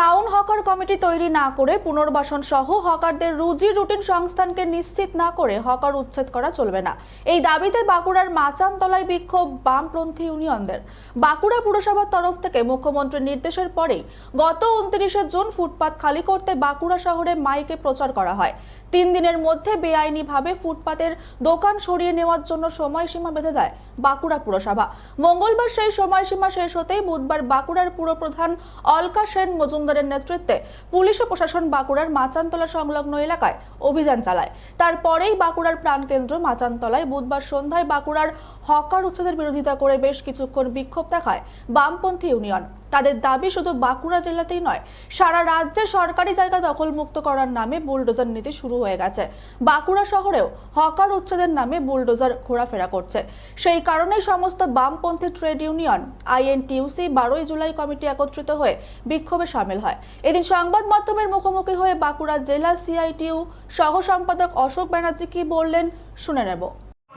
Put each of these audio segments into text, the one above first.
Town hawker committee তৈরি না করে পুনর্বাসন সহ হকারদের রুজি রুটিন সংস্থানকে নিশ্চিত না করে হকার উচ্ছেদ করা চলবে না। এই দাবিতে বাঁকুড়ার মাচানতলায় বিক্ষোভ বামপন্থী ইউনিয়নদের। বাঁকুড়া পুরসভার তরফ থেকে মুখ্যমন্ত্রীর নির্দেশের পরেই গত উনত্রিশে জুন ফুটপাত খালি করতে বাঁকুড়া শহরে মাইকে প্রচার করা হয়। তিন দিনের মধ্যে বেআইনিভাবে ফুটপাতের দোকান সরিয়ে নেওয়ার জন্য সময়সীমা বেঁধে দেয় বাঁকুড়া পুরসভা। মঙ্গলবার সেই সময়সীমা শেষ হতেই বুধবার বাঁকুড়ার পুরপ্রধান অলকা সেন মজুমদারের নেতৃত্বে পুলিশ ও প্রশাসন বাঁকুড়ার মাচানতলা সংলগ্ন এলাকায় অভিযান চালায়। তারপরেই বাঁকুড়ার প্রাণকেন্দ্র মাচানতলায় বুধবার সন্ধ্যায় বাঁকুড়ার হকার উচ্ছেদের বিরোধিতা করে বেশ কিছুক্ষণ বিক্ষোভ দেখায় বামপন্থী ইউনিয়ন। তাদের দাবি শুধু বাঁকুড়া জেলাতেই নয়, সারা রাজ্যে সরকারি জায়গা দখলমুক্ত করার নামে বুলডোজার নীতি শুরু হয়ে গেছে। বাঁকুড়া শহরেও হকার উচ্ছেদের নামে বুলডোজার ঘোরাফেরা করছে। সেই কারণে সমস্ত বামপন্থী ট্রেড ইউনিয়ন, আইএনটিউসি, বারোই জুলাই কমিটি একত্রিত হয়ে বিক্ষোভে সামিল হয়। এদিন সংবাদ মাধ্যমের মুখোমুখি হয়ে বাঁকুড়া জেলা সিআইটিউ সহ সম্পাদক অশোক ব্যানার্জি কি বললেন শুনে নেব।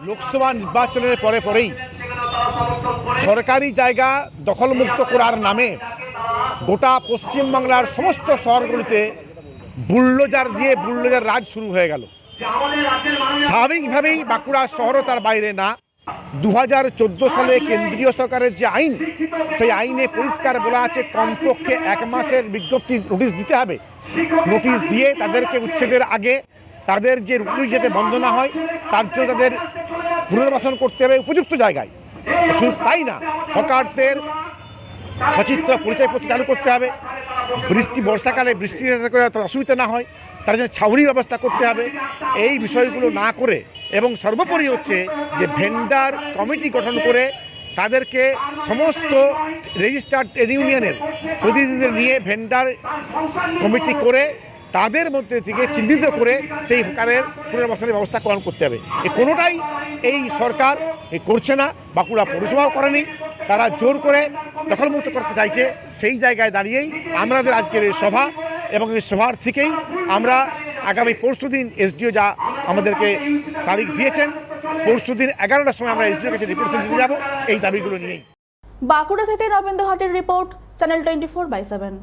লোকসভা নির্বাচনের পরে পরেই সরকারি জায়গা দখলমুক্ত করার নামে গোটা পশ্চিমবাংলার সমস্ত শহরগুলিতে বুল্ডোজার দিয়ে বুল্ডোজার রাজ শুরু হয়ে গেল। স্বাভাবিকভাবেই বাঁকুড়া শহরও তার বাইরে না। দু হাজার চোদ্দ সালে কেন্দ্রীয় সরকারের যে আইন, সেই আইনে পরিষ্কার বলা আছে, কমপক্ষে এক মাসের বিজ্ঞপ্তি নোটিশ দিতে হবে। নোটিশ দিয়ে তাদেরকে উচ্ছেদের আগে তাদের যে রুটি যাতে বন্ধ না হয়, তার জন্য তাদের পুনর্বাসন করতে হবে উপযুক্ত জায়গায়। শুধু তাই না, হকারদের সচিত্র পরিচয় পরিচয়পত্র চালু করতে হবে। বৃষ্টি, বর্ষাকালে বৃষ্টি করে অসুবিধা না হয়, তার জন্য ছাউনির ব্যবস্থা করতে হবে। এই বিষয়গুলো না করে এবং সর্বোপরি হচ্ছে যে ভেন্ডার কমিটি গঠন করে তাদেরকে সমস্ত রেজিস্টার্ড ট্রেড ইউনিয়নের প্রতিনিধিদের নিয়ে ভেন্ডার কমিটি করে তাদের মধ্যে থেকে চিহ্নিত করে সেই হকারের পুনর্বাসনের ব্যবস্থা গ্রহণ করতে হবে। এ কোনোটাই এই সরকার করছে না, বাঁকুড়া পৌরসভাও করেনি। তারা জোর করে দখলমুক্ত করতে চাইছে, সেই জায়গায় দাঁড়িয়েই আমাদের আজকের এই সভা এবং এই সভার থেকেই আমরা আগামী পরশু দিন এসডিও যা আমাদেরকে তারিখ দিয়েছেন, পরশু দিন এগারোটার সময় আমরা এসডিওর কাছে রিপোর্ট দিতে যাব, এই দাবিগুলো নিয়েই। বাঁকুড়া থেকে নবেন্দ্র হাটের report, channel twenty four by seven.